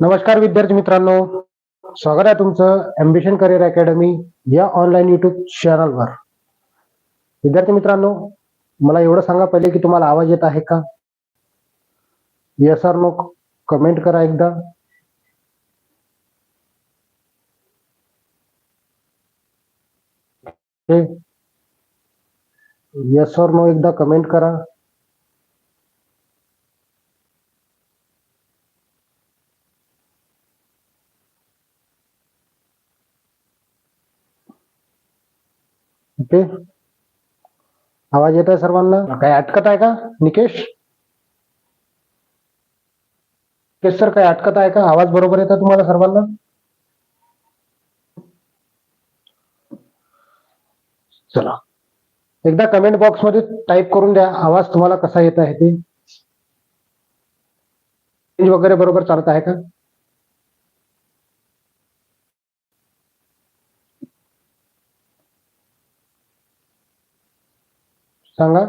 नमस्कार विद्यार्थी मित्रांनो. स्वागत आहे तुमचं अम्बिशन करिअर अकॅडमी या ऑनलाईन युट्यूब चॅनलवर विद्यार्थी मित्रांनो मला एवढं सांगा पहिले की तुम्हाला आवाज येत आहे का? येस आर नो कमेंट करा एकदा. येस और नो एकदा कमेंट करा. ओके आवाज येत आहे सर्वांना? काय अटकत आहे का निकेश? निकेश सर काय अटकत आहे का? आवाज बरोबर येत तुम्हाला सर्वांना? चला. एकदा कमेंट बॉक्समध्ये टाईप करून द्या. आवाज तुम्हाला कसा येत आहे ते? वगैरे बरोबर चालत आहे का? सांगा.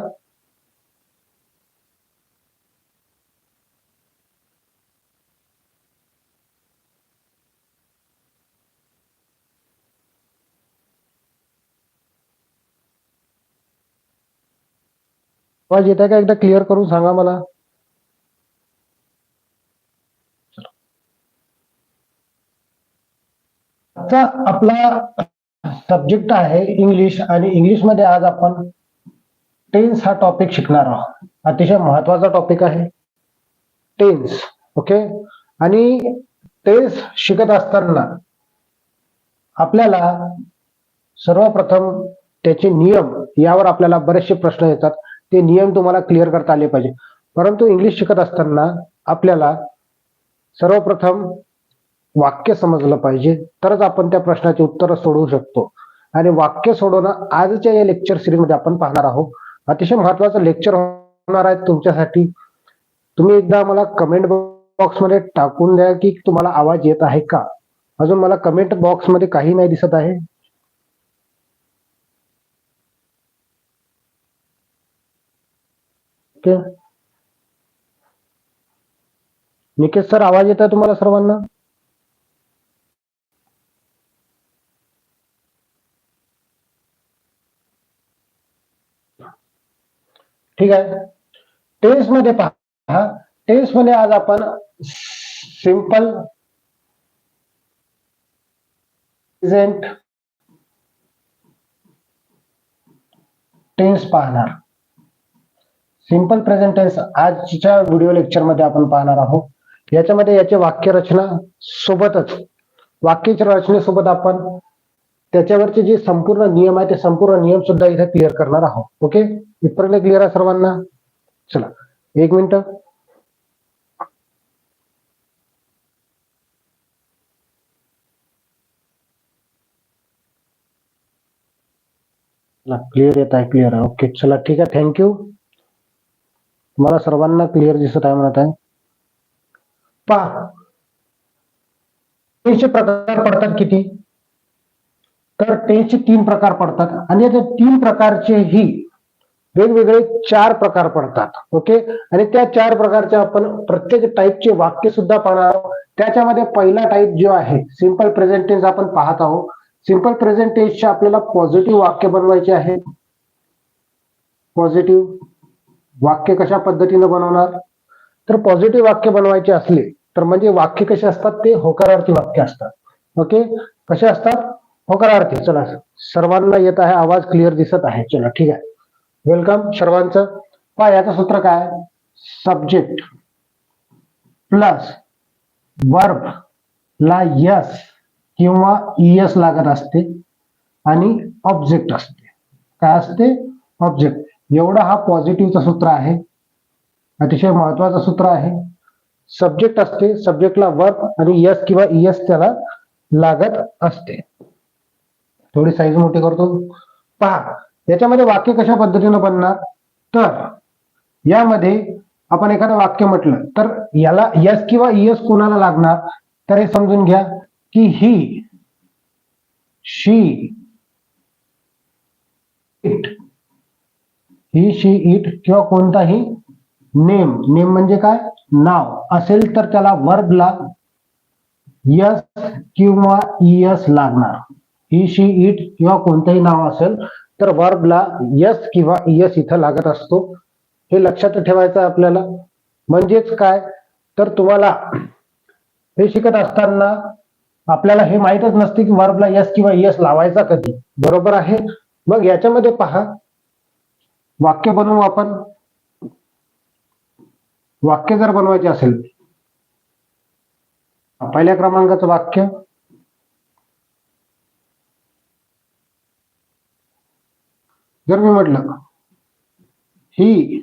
आवाज येत आहे का एकदा क्लिअर करून सांगा मला? आजचा आपला सब्जेक्ट आहे इंग्लिश आणि इंग्लिशमध्ये आज आपण टेन्स हा टॉपिक शिकणार आहोत. अतिशय महत्त्वाचा टॉपिक आहे. टेन्स ओके आणि टेन्स शिकत असताना आपल्याला सर्वप्रथम त्याचे नियम यावर आपल्याला बरेचसे प्रश्न येतात. ते नियम तुम्हाला क्लिअर करता आले पाहिजे. परंतु इंग्लिश शिकत असताना आपल्याला सर्वप्रथम वाक्य समजलं पाहिजे. तरच आपण त्या प्रश्नाचे उत्तर सोडवू शकतो. आणि वाक्य सोडवणं आजच्या या लेक्चर सिरीजमध्ये आपण पाहणार आहोत. अतिशय महत्वाचं लेक्चर होणार आहे तुमच्यासाठी. तुम्ही एकदा मला कमेंट बॉक्समध्ये टाकून द्या की तुम्हाला आवाज येत आहे का? अजून मला कमेंट बॉक्समध्ये काही नाही दिसत आहे. निकेश सर आवाज येत आहे तुम्हाला सर्वांना? ठीक आहे? टेन्समध्ये पहा. टेन्समध्ये आज आपण सिंपल प्रेझेंट टेन्स पाहणार. सिंपल प्रेझेंट टेन्स आजच्या व्हिडिओ लेक्चरमध्ये आपण पाहणार आहोत. याच्यामध्ये याचे वाक्य रचना सोबतच वाक्याच्या रचनेसोबत आपण त्याच्यावरचे जे संपूर्ण नियम आहे, ते संपूर्ण नियम सुद्धा इथे क्लिअर करणार आहोत. ओके इथपर्यंत क्लिअर आहे सर्वांना? चला, एक मिनिट. क्लिअर येत आहे क्लिअर आहे. ओके चला, ठीक आहे. थँक्यू तुम्हाला सर्वांना क्लिअर दिसत आहे म्हणत आहे. टेन्सचे प्रकार पडतात किती? तर त्यांचे तीन प्रकार पडतात. आणि त्या तीन प्रकारचेही वेगवेगळे चार प्रकार पडतात. ओके? आणि त्या चार प्रकारचे आपण प्रत्येक टाईपचे वाक्य सुद्धा पाहणार आहोत. त्याच्यामध्ये पहिला टाईप जो आहे सिंपल प्रेझेंटेन्स आपण पाहत आहोत. सिंपल प्रेझेंटेन्सचे आपल्याला पॉझिटिव्ह वाक्य बनवायचे आहे. पॉझिटिव्ह वाक्य कशा पद्धतीनं बनवणार? तर पॉझिटिव्ह वाक्य बनवायचे असले तर म्हणजे वाक्य कसे असतात? ते होकारार्थी वाक्य असतात. ओके? कसे असतात? होकारार्थी चला. सर्वांना येत आहे आवाज क्लिअर दिसत आहे. चला ठीक आहे. वेलकम सर्वांचं. पहा याचं सूत्र काय? सब्जेक्ट प्लस वर्ब ला यस किंवा इएस लागत असते आणि ऑब्जेक्ट असते. काय असते? ऑब्जेक्ट एवढा हा पॉझिटिव्हचं सूत्र आहे. अतिशय महत्वाचं सूत्र आहे. सब्जेक्ट असते सब्जेक्टला वर्ब आणि यस किंवा ईएस त्याला लागत असते. थोडी साईज मोठी करतो. पहा याच्यामध्ये वाक्य कशा पद्धतीनं बनणार? तर यामध्ये आपण एखादं वाक्य म्हटलं तर याला यस किंवा यस कोणाला लागणार? तर हे समजून घ्या की ही शी इट ही शी इट किंवा कोणताही नेम नेम म्हणजे काय? नाव. असेल तर त्याला वर्बला यस किंवा इयस लागणार. ही शी इट किंवा कोणतंही नाव असेल तर वर्बला यस किंवा इयस इथं लागत असतो. हे लक्षात ठेवायचं आपल्याला. म्हणजेच काय? तर तुम्हाला हे शिकत असताना आपल्याला हे माहीतच नसते की वर्बला यस किंवा यस लावायचा कधी. बरोबर आहे? मग याच्यामध्ये पहा. वाक्य बनवू आपण. वाक्य जर बनवायचे असेल पहिल्या क्रमांकाचं वाक्य. जर मी म्हटलं ही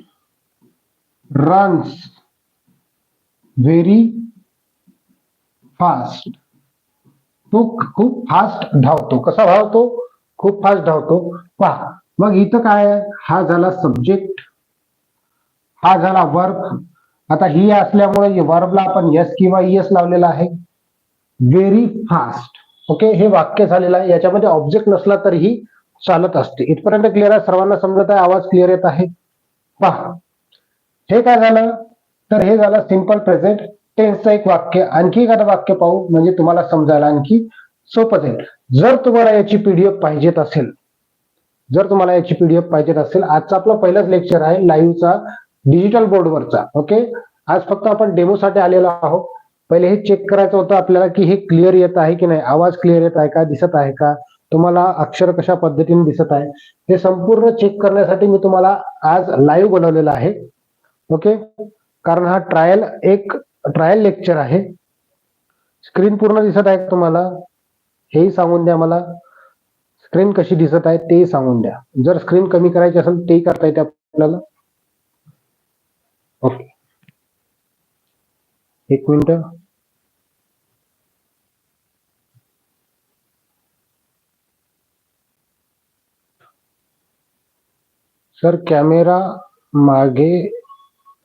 रन्स व्हेरी फास्ट तो खूप फास्ट धावतो. कसा धावतो? खूप फास्ट धावतो. पहा मग इथं काय हा झाला सब्जेक्ट हा झाला वर्ब आता ही असल्यामुळे वर्बला आपण यस किंवा एस लावलेला आहे. व्हेरी फास्ट ओके हे वाक्य झालेलं आहे. याच्यामध्ये ऑब्जेक्ट नसला तरीही चालत असते. इथपर्यंत क्लिअर आहे? सर्वांना समजत आहे? आवाज क्लिअर येत आहे? पहा. हे काय झालं? तर हे झालं सिंपल प्रेझेंट टेन्सचं एक वाक्य. आणखी एखादं वाक्य पाहू म्हणजे तुम्हाला समजायला आणखी सोपं जाईल. जर तुम्हाला याची पीडीएफ पाहिजेत असेल जर तुम्हाला याची पीडीएफ पाहिजेत असेल आजचा आपला पहिलाच लेक्चर आहे लाईव्हचा डिजिटल बोर्डवरचा ओके आज फक्त आपण डेमोसाठी आलेलो आहोत. पहिले हे चेक करायचं होतं आपल्याला की हे क्लिअर येत आहे की नाही? आवाज क्लिअर येत आहे का? दिसत आहे का? तुम्हाला अक्षर कशा पद्धतीने दिसत आहे हे संपूर्ण चेक करण्यासाठी मी तुम्हाला आज लाईव्ह बनवलेला आहे. ओके कारण हा ट्रायल एक ट्रायल लेक्चर आहे. स्क्रीन पूर्ण दिसत आहे तुम्हाला? हेही सांगून द्या मला. स्क्रीन कशी दिसत आहे तेही सांगून द्या. जर स्क्रीन कमी करायची असेल तेही करता येते आपल्याला. ओके एक मिनिट. सर, कॅमेरा मागे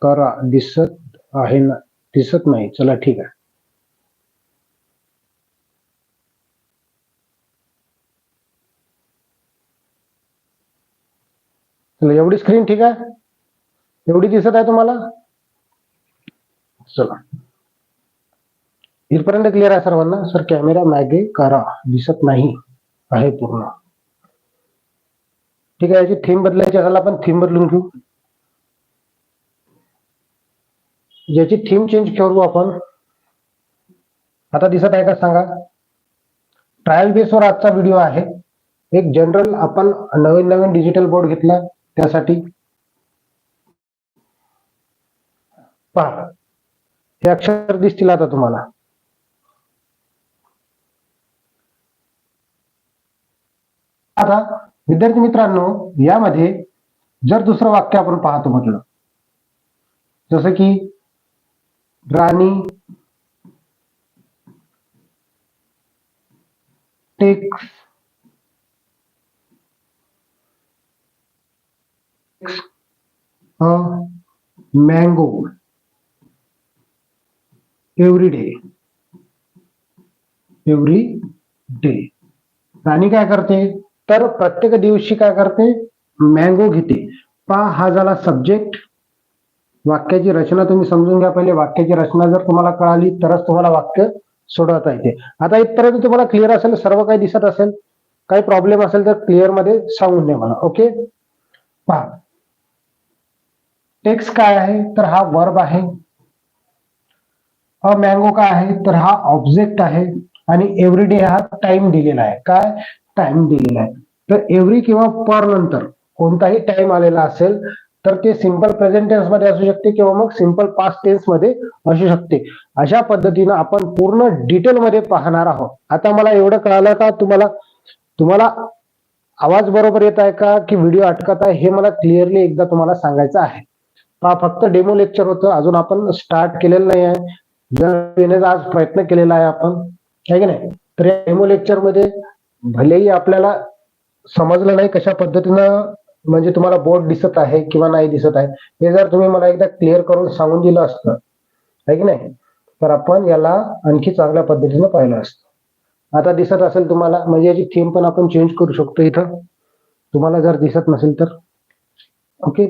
करा, दिसत आहे ना, दिसत नाही. चला, ठीक आहे. चला, एवढी स्क्रीन ठीक आहे? एवढी दिसत आहे तुम्हाला? चला. इथपर्यंत क्लिअर आहे सर्वांना? सर कॅमेरा मागे करा. दिसत नाही आहे पूर्ण. ठीक आहे याची थीम बदलायची असेल आपण थीम बदलून घेऊ. याची थीम चेंज करू आपण आता दिसत आहे का सांगा. ट्रायल बेसवर आजचा व्हिडिओ आहे. एक जनरल आपण नवीन नवीन डिजिटल बोर्ड घेतला त्यासाठी. पहा हे अक्षर दिसतील आता तुम्हाला. आता विद्यार्थी मित्रांनो यामध्ये जर दुसरं वाक्य आपण पाहतो म्हटलं जसं की Rani takes mango every day every day Rani काय करते? तर प्रत्येक दिवशी काय करते? मँगो घेते. पहा हा झाला सब्जेक्ट वाक्याची रचना तुम्ही समजून घ्या पहिले. वाक्याची रचना जर तुम्हाला कळाली तरच तुम्हाला वाक्य सोडवता येते. आता इथपर्यंत तुम्हाला क्लिअर असेल सर्व काही दिसत असेल. काही प्रॉब्लेम असेल तर क्लिअरमध्ये सांगून द्या मला ओके पहा. टेक्स्ट काय आहे? तर हा वर्ब आहे. अ मँगो काय आहे? तर हा ऑब्जेक्ट आहे. आणि एव्हरीडे हा टाइम दिलेला आहे. काय? टाइम दिलेला आहे. तर एव्हरी किंवा पर नंतर कोणताही टाइम आलेला असेल तर ते सिंपल प्रेझेंट टेन्समध्ये असू शकते किंवा मग सिंपल पास्ट टेन्समध्ये असू शकते. अशा पद्धतीनं आपण पूर्ण डिटेल मध्ये पाहणार आहोत. आता मला एवढं कळालं का? तुम्हाला तुम्हाला आवाज बरोबर येत आहे का? की व्हिडिओ अटकत आहे? हे मला क्लिअरली एकदा तुम्हाला सांगायचं आहे. हा फक्त डेमो लेक्चर होतं. अजून आपण स्टार्ट केलेलं नाही आहे. जर येण्याचा आज प्रयत्न केलेला आहे आपण. आहे की नाही? तर या डेमो लेक्चरमध्ये भलेही आपल्याला समजलं नाही कशा पद्धतीनं म्हणजे तुम्हाला बोर्ड दिसत आहे किंवा नाही दिसत आहे हे जर तुम्ही मला एकदा क्लिअर करून सांगून दिलं असतं आहे की नाही? तर आपण याला आणखी चांगल्या पद्धतीनं पाहिलं असतं. आता दिसत असेल तुम्हाला म्हणजे याची थीम पण आपण चेंज करू शकतो इथं. तुम्हाला जर दिसत नसेल तर. ओके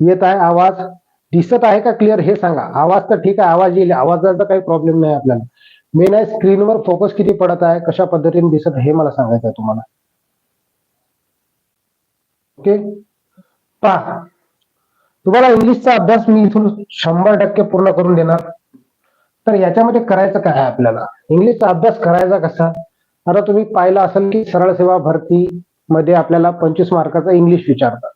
येत आहे आवाज. दिसत आहे का क्लिअर हे सांगा. आवाज तर ठीक आहे. आवाज येईल. आवाजाचा काही प्रॉब्लेम नाही आपल्याला. मेन आहे स्क्रीनवर फोकस किती पडत आहे कशा पद्धतीने दिसत आहे हे मला सांगायचं आहे तुम्हाला. ओके पहा. तुम्हाला इंग्लिशचा अभ्यास मी इथून शंभर टक्के पूर्ण करून देणार. तर याच्यामध्ये करायचं काय आहे आपल्याला? इंग्लिशचा अभ्यास करायचा कसा? आता तुम्ही पाहिलं असेल की सरळ सेवा भरती मध्ये आपल्याला पंचवीस मार्काचा इंग्लिश विचारतात.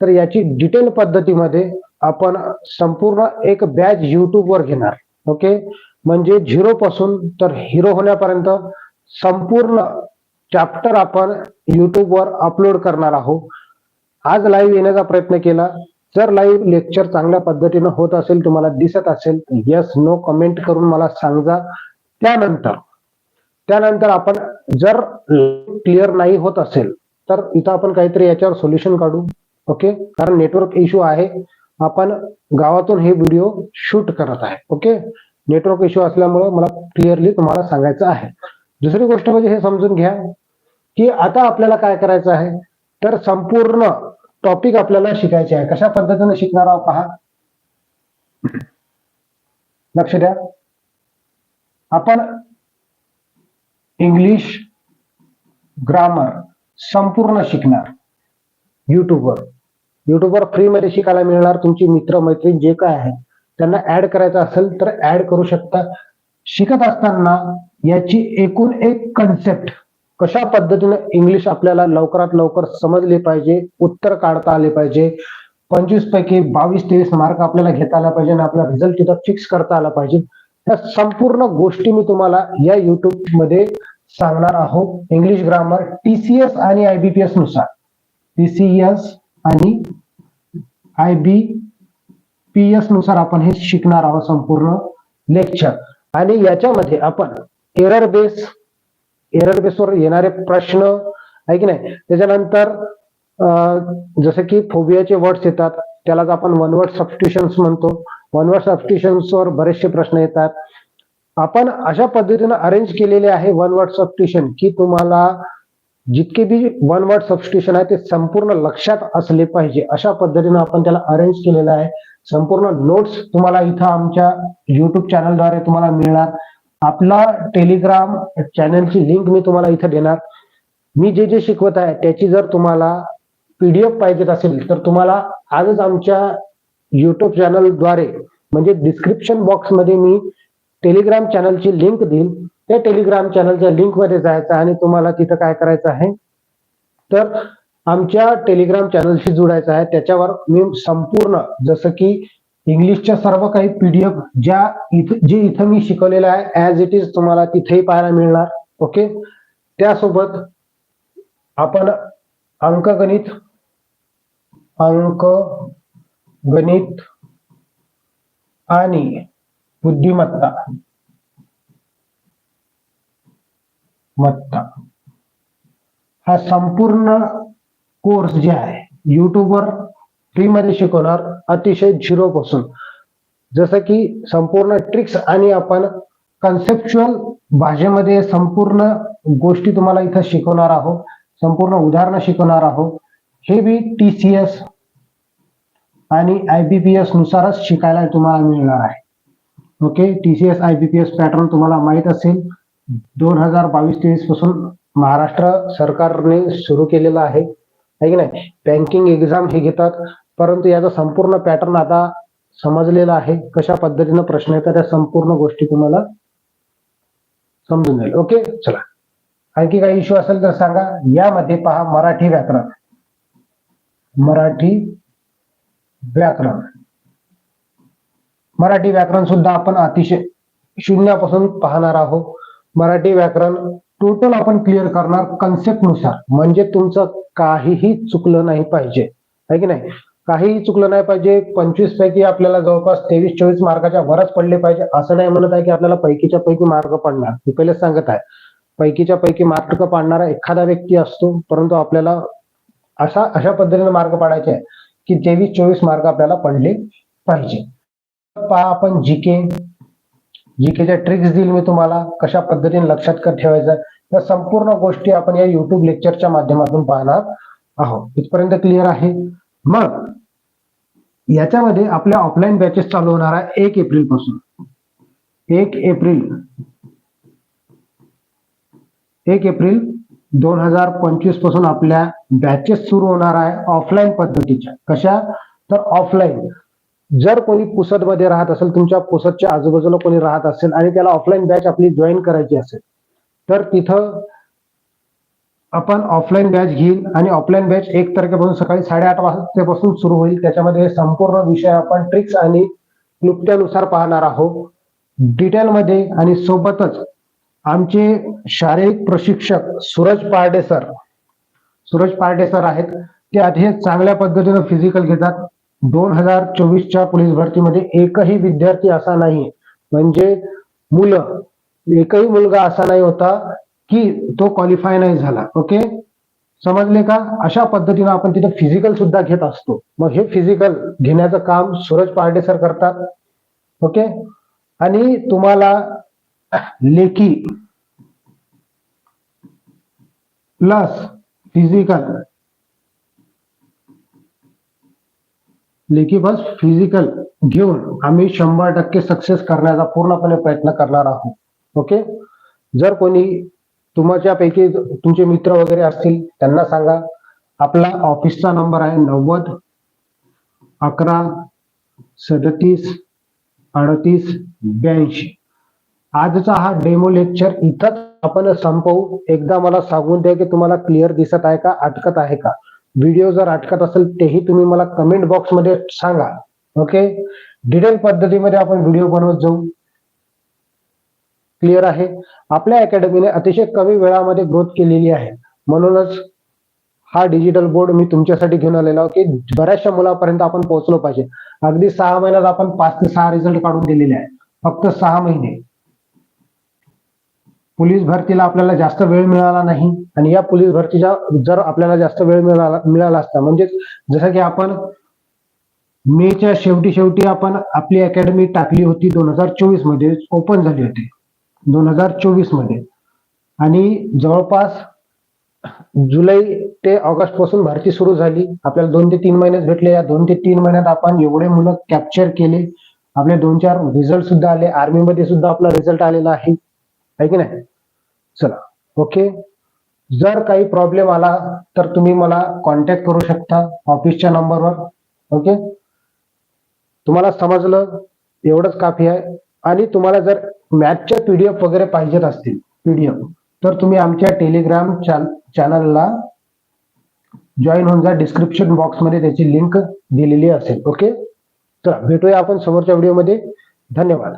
तर याची डिटेल पद्धतीमध्ये आपण संपूर्ण एक बॅच युट्यूबवर घेणार. ओके म्हणजे झिरो पासून तर हिरो होण्यापर्यंत संपूर्ण चॅप्टर आपण युट्यूबवर अपलोड करणार आहोत. आज लाईव्ह येण्याचा प्रयत्न केला. जर लाईव्ह लेक्चर चांगल्या पद्धतीनं होत असेल तुम्हाला दिसत असेल यस नो कमेंट करून मला सांगा. त्यानंतर त्यानंतर आपण जर क्लिअर नाही होत असेल तर इथं आपण काहीतरी याच्यावर सोल्युशन काढू. ओके कारण नेटवर्क इश्यू आहे. आपण गावातून हे व्हिडिओ शूट करत आहे. ओके नेटवर्क इश्यू असल्यामुळे मला क्लिअरली तुम्हाला सांगायचं आहे. दुसरी गोष्ट म्हणजे हे समजून घ्या की आता आपल्याला काय करायचं आहे? तर संपूर्ण टॉपिक आपल्याला शिकायचे आहे. कशा पद्धतीने शिकणार आहोत पहा? लक्ष द्या. आपण इंग्लिश ग्रामर संपूर्ण शिकणार. युट्यूबवर युट्यूबवर फ्रीमध्ये शिकायला मिळणार तुमची मित्र मैत्रीण जे काय आहे. त्यांना ऍड करायचं असेल तर ऍड करू शकता. शिकत असताना याची एकूण एक कन्सेप्ट कशा पद्धतीने इंग्लिश आपल्याला लवकरात लवकर समजले पाहिजे उत्तर काढता आले पाहिजे पंचवीस पैकी बावीस तेवीस मार्क आपल्याला घेता आला पाहिजे आणि आपला रिझल्ट तिथं फिक्स करता आला पाहिजे. या संपूर्ण गोष्टी मी तुम्हाला या युट्यूबमध्ये सांगणार आहोत. इंग्लिश ग्रामर टीसीएस आणि आयबीपीएसनुसार. टीसीएस आणि आय पी एसनुसार आपण हे शिकणार आहोत संपूर्ण लेक्चर आणि याच्यामध्ये आपण एरर बेस एरर बेसवर येणारे प्रश्न आहे की नाही? त्याच्यानंतर जसं की फोबियाचे वर्ड्स येतात त्यालाच आपण वन वर्ड सबस्टिट्यूशन्स म्हणतो. वन वर्ड सबस्टिट्यूशन्सवर बरेचसे प्रश्न येतात. आपण अशा पद्धतीनं अरेंज केलेले आहे वन वर्ड सबस्टिट्युशन की तुम्हाला जितके बी वन वर्ड सबस्टिट्यूशन आहे ते संपूर्ण लक्षात असले पाहिजे. अशा पद्धतीनं आपण त्याला अरेंज केलेलं आहे. संपूर्ण नोट्स तुम्हाला इथं आमच्या युट्यूब चॅनलद्वारे तुम्हाला मिळणार. आपला टेलिग्राम चॅनलची लिंक मी तुम्हाला इथं देणार. मी जे जे शिकवत आहे त्याची जर तुम्हाला पीडीएफ पाहिजेत असेल तर तुम्हाला आजच आमच्या युट्यूब चॅनलद्वारे म्हणजे डिस्क्रिप्शन बॉक्समध्ये मी टेलिग्राम चॅनलची लिंक देईल त्या टेलिग्राम चॅनलच्या लिंकमध्ये जायचं आणि तुम्हाला तिथं काय करायचं आहे? तर आमच्या टेलिग्राम चॅनलशी जोडायचं आहे. त्याच्यावर मी संपूर्ण जसं की इंग्लिशच्या सर्व काही पीडीएफ ज्या इथं जे इथं मी शिकवलेलं आहे ऍज इट इज तुम्हाला तिथेही पाहायला मिळणार. ओके त्यासोबत आपण अंकगणित अंक गणित आणि बुद्धिमत्ता मत्ता. हा संपूर्ण कोर्स जे आहे युट्यूबवर फ्रीमध्ये शिकवणार अतिशय झिरो पासून. जसं की संपूर्ण ट्रिक्स आणि आपण कन्सेप्च्युअल भाषेमध्ये संपूर्ण गोष्टी तुम्हाला इथं शिकवणार आहोत संपूर्ण उदाहरणं शिकवणार आहोत. हे बी टी सी एस आणि आय बी पी एस नुसारच शिकायला तुम्हाला मिळणार आहे. Okay T C S I B P S pattern तुम्हाला माहीत असेल. दोन हजार बावीस तेवीसपासून महाराष्ट्र सरकारने सुरू केलेलं आहे. की नाही? बँकिंग एक्झाम हे घेतात. परंतु याचा संपूर्ण पॅटर्न आता समजलेला आहे. कशा पद्धतीनं प्रश्न येतात त्या संपूर्ण गोष्टी तुम्हाला समजून जाईल. ओके चला. आणखी काही इश्यू असेल तर सांगा. यामध्ये पहा मराठी व्याकरण. मराठी व्याकरण. मराठी व्याकरण सुद्धा आपण अतिशय शून्यापासून पाहणार आहोत. मराठी व्याकरण टोटल आपण क्लिअर करणार कन्सेप्टनुसार. म्हणजे तुमचं काहीही चुकलं नाही पाहिजे. आहे की नाही? काहीही चुकलं नाही पाहिजे. पंचवीस पैकी आपल्याला जवळपास तेवीस चोवीस मार्काच्या वरच पडले पाहिजे. असं नाही म्हणत आहे की आपल्याला पैकीच्या पैकी मार्क पडणार. मी पहिले सांगत आहे. पैकीच्या पैकी मार्क पाडणारा एखादा व्यक्ती असतो परंतु आपल्याला अशा अशा पद्धतीने मार्क पाडायचे आहे की तेवीस चोवीस मार्क आपल्याला पडले पाहिजे. पहा आपण जीके जीकेच्या ट्रिक्स देईल मी तुम्हाला कशा पद्धतीने लक्षात कर ठेवायचं या संपूर्ण गोष्टी आपण या युट्यूब लेक्चरच्या माध्यमातून पाहणार आहोत. इथपर्यंत क्लिअर आहे? मग याच्यामध्ये आपल्या ऑफलाईन बॅचेस चालू होणार आहे एक एप्रिलपासून. एक एप्रिल एक एप्रिल दोन हजार पंचवीसपासून आपल्या बॅचेस सुरू होणार आहे ऑफलाईन पद्धतीच्या. कशा? तर ऑफलाईन जर कोणी पुसदमध्ये राहत असेल तुमच्या पुसदच्या आजूबाजूला कोणी राहत असेल आणि त्याला ऑफलाईन बॅच आपली जॉईन करायची असेल तर तिथं आपण ऑफलाईन बॅच घेईल आणि ऑफलाईन बॅच एक तारखेपासून सकाळी साडेआठ वाजतापासून सुरू होईल. त्याच्यामध्ये संपूर्ण विषय आपण ट्रिक्स आणि क्लुप्त्यानुसार पाहणार आहोत. डिटेलमध्ये आणि सोबतच आमचे शारीरिक प्रशिक्षक सूरज पारडे सर सूरज पारडे सर आहेत. ते अतिशय चांगल्या पद्धतीनं फिजिकल घेतात. दोन हजार चोवीसच्या पोलीस भरतीमध्ये एकही विद्यार्थी असा नाही म्हणजे मुलं एकही मुलगा असा नाही होता की तो क्वालिफाय नाही झाला. ओके समजले का? अशा पद्धतीनं आपण तिथे फिजिकल सुद्धा घेत असतो. मग हे फिजिकल घेण्याचं काम सूरज पारडे सर करतात. ओके आणि तुम्हाला लेखी प्लस फिजिकल लेखी बस फिजिकल घेऊन आम्ही शंभर टक्के सक्सेस करण्याचा पूर्णपणे प्रयत्न करणार आहोत. ओके जर कोणी तुमच्यापैकी तुमचे मित्र वगैरे असतील त्यांना सांगा. आपला ऑफिसचा नंबर आहे नव्वद अकरा सदतीस अडतीस ब्याऐंशी. आजचा हा डेमो लेक्चर इथंच आपण संपवू. एकदा मला सांगून द्या की तुम्हाला क्लिअर दिसत आहे का अटकत आहे का? व्हिडिओ जर अटकत असेल तेही तुम्ही मला कमेंट बॉक्समध्ये सांगा. ओके डिटेल पद्धतीमध्ये आपण व्हिडिओ बनवत जाऊ. क्लिअर आहे? आपल्या अकॅडमीने अतिशय कमी वेळामध्ये ग्रोथ केलेली आहे. म्हणूनच हा डिजिटल बोर्ड मी तुमच्यासाठी घेऊन आलेला की बऱ्याचशा मुलापर्यंत आपण पोहोचलो पाहिजे. अगदी सहा महिन्यात आपण पाच ते सहा रिझल्ट काढून दिलेले आहे. फक्त सहा महिने. पोलीस भरतीला आपल्याला जास्त वेळ मिळाला नाही आणि या पोलीस भरतीच्या जर आपल्याला जास्त वेळ मिळाला मिळाला असता म्हणजेच जसं की आपण मेच्या शेवटी शेवटी आपण आपली अकॅडमी टाकली होती दोन हजार चोवीसमध्ये ओपन झाली होती दोन हजार चोवीसमध्ये. आणि जवळपास जुलै ते ऑगस्टपासून भरती सुरू झाली. आपल्याला दोन ते तीन महिनेच भेटले. या दोन ते तीन महिन्यात आपण एवढे मुलं कॅप्चर केले. आपले दोन चार रिझल्ट सुद्धा आले. आर्मी मध्ये सुद्धा आपला रिझल्ट आलेला आहे. आहे की नाही? चला ओके जर काही प्रॉब्लेम आला तर तुम्ही मला कॉन्टॅक्ट करू शकता ऑफिसच्या नंबरवर ओके तुम्हाला समजलं? एवढंच काफी आहे. आणि तुम्हाला जर मॅथच्या पीडीएफ वगैरे पाहिजेत असतील पीडीएफ तर तुम्ही आमच्या टेलिग्राम चॅनलला जॉईन होऊन जा. डिस्क्रिप्शन बॉक्समध्ये त्याची लिंक दिलेली असेल ओके चला भेटूया आपण समोरच्या व्हिडिओमध्ये धन्यवाद.